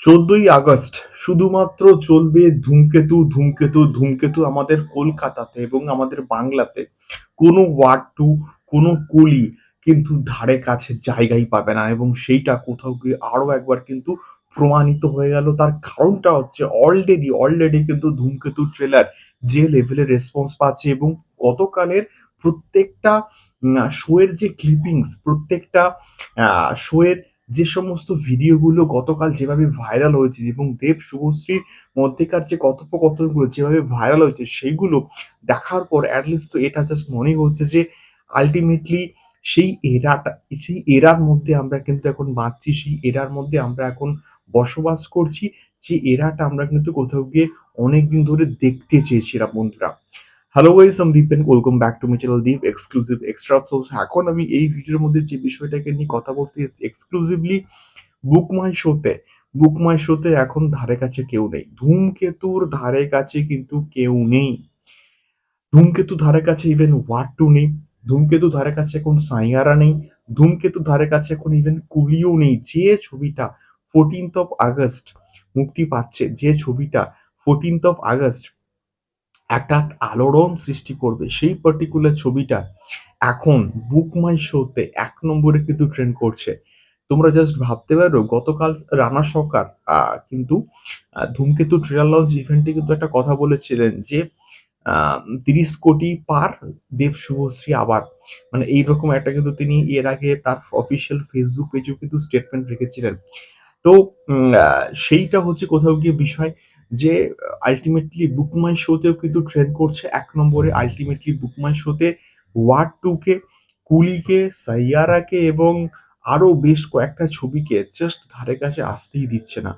চোদ্দই আগস্ট শুধুমাত্র চলবে ধূমকেতু ধূমকেতু ধূমকেতু আমাদের কলকাতাতে এবং আমাদের বাংলাতে। কোনো ওয়ার্ড টু, কোনো কুলি কিন্তু ধারে কাছে জায়গাই পাবে না এবং সেইটা কোথাও গিয়ে আরও একবার কিন্তু প্রমাণিত হয়ে গেল। তার কারণটা হচ্ছে অলরেডি অলরেডি কিন্তু ধূমকেতু ট্রেলার যে লেভেলের রেসপন্স পাচ্ছে এবং গতকালের প্রত্যেকটা শোয়ের যে ক্লিপিংস প্রত্যেকটা শো এর যে সমস্ত ভিডিওগুলো গতকাল যেভাবে ভাইরাল হয়েছে এবং দেব শুভশ্রীর মধ্যেকার যে কথোপকথনগুলো যেভাবে ভাইরাল হয়েছে, সেইগুলো দেখার পর অ্যাটলিস্ট তো এটা জাস্ট মনে হচ্ছে যে আলটিমেটলি সেই এরাটা, সেই এরার মধ্যে আমরা কিন্তু এখন বাঁচছি, সেই এরার মধ্যে আমরা এখন বসবাস করছি, যে এরাটা আমরা কিন্তু কোথাও গিয়ে অনেকদিন ধরে দেখতে চেয়েছিলাম বন্ধুরা। হ্যালো গাইস আমি Dipen welcome back to my channel Deep exclusive extra source এখন আমি এই ভিডিওর মধ্যে যে বিষয়টাকে নিয়ে কথা বলতে এক্সক্লুসিভলি বুক মাই শোতে বুক মাই শোতে এখন ধারে কাছে কেউ নেই। ধূমকেতুর ধারে কাছে কিন্তু কেউ নেই। ধূমকেতু ধারে কাছে ইভেন ওয়ার্ড টু নেই। ধূমকেতু ধারে কাছে এখন সাইয়ারা নেই। ধূমকেতু ধারে কাছে এখন ইভেন কুলিও নেই। যে ছবিটা ফোরটিন্থ অফ আগস্ট মুক্তি পাচ্ছে, যে ছবিটা ফোরটিন্থ অফ আগস্ট একটা আলোড়ন সৃষ্টি করবে। সেই পার্টিকুলার ছবিটা এখন বুক মাই শোতে এক নম্বরে কিন্তু ট্রেন্ড করছে। তোমরা জাস্ট ভাবতে পারো, গতকাল রানা সরকার কিন্তু ধূমকেতু ট্রেলার লঞ্চ ইভেন্টে কিন্তু একটা কথা বলেছিলেন যে তিরিশ কোটি পার দেব শুভশ্রী আবার মানে এইরকম একটা কিন্তু তিনি এর আগে তার অফিসিয়াল ফেসবুক পেজেও কিন্তু স্টেটমেন্ট রেখেছিলেন। তো সেইটা হচ্ছে কোথাও গিয়ে বিষয়। যে আলটিমেটলি বুক মাই শোতেও কিন্তু ট্রেন্ড করছে এক নম্বরে। আলটিমেটলি বুক মাই শোতে ওয়ার্ড টু কে কুলিকে সাইয়ারাকে এবং আরও বেশ কয়েকটা ছবিকে জাস্ট ধারে কাছে আসতেই দিচ্ছে না।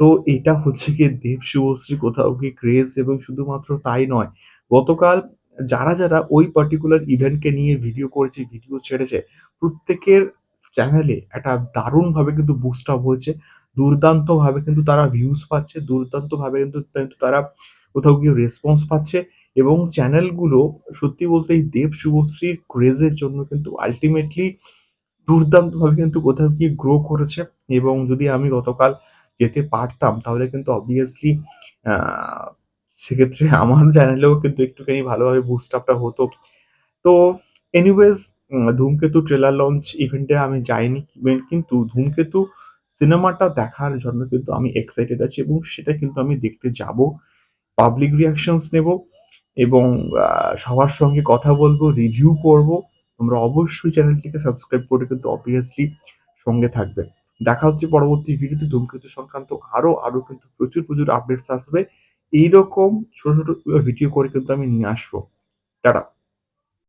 তো এটা হচ্ছে গিয়ে দেব শুভশ্রী কোথাও গিয়ে ক্রেজ এবং শুধুমাত্র তাই নয়, গতকাল যারা যারা ওই পার্টিকুলার ইভেন্টকে নিয়ে ভিডিও করেছে ভিডিও ছেড়েছে, প্রত্যেকের চ্যানেলে একটা দারুণভাবে কিন্তু বুস্ট আপ হয়েছে। দুর্দান্তভাবে কিন্তু তারা ভিউজ পাচ্ছে, দুর্দান্তভাবে কিন্তু কিন্তু তারা কোথাও গিয়ে রেসপন্স পাচ্ছে এবং চ্যানেলগুলো সত্যি বলতে এই দেব শুভশ্রীর ক্রেজের জন্য কিন্তু আলটিমেটলি দুর্দান্তভাবে কিন্তু কোথাও গিয়ে গ্রো করেছে এবং যদি আমি গতকাল যেতে পারতাম তাহলে কিন্তু অবভিয়াসলি সেক্ষেত্রে আমার চ্যানেলেও কিন্তু একটুখানি ভালোভাবে বুস্ট আপটা হতো। তো এনিওয়েজ ধূমকেতু ট্রেলার লঞ্চ ইভেন্টে আমি যাইনি কিন্তু ধূমকেতু সিনেমাটা দেখার জন্য কিন্তু আমি এক্সাইটেড আছি এবং সেটা কিন্তু আমি দেখতে যাব। পাবলিক রিয়াকশনস নেব এবং সবার সঙ্গে কথা বলব রিভিউ করব। তোমরা অবশ্যই চ্যানেলটিকে সাবস্ক্রাইব করে কিন্তু অবভিয়াসলি সঙ্গে থাকবে। দেখা হচ্ছে পরবর্তী ভিডিওতে। ধূমকেতু সংক্রান্ত আরও আরও কিন্তু প্রচুর প্রচুর আপডেটস আসবে। এইরকম ছোট ছোট ভিডিও করে কিন্তু আমি নিয়ে আসব। টাটা।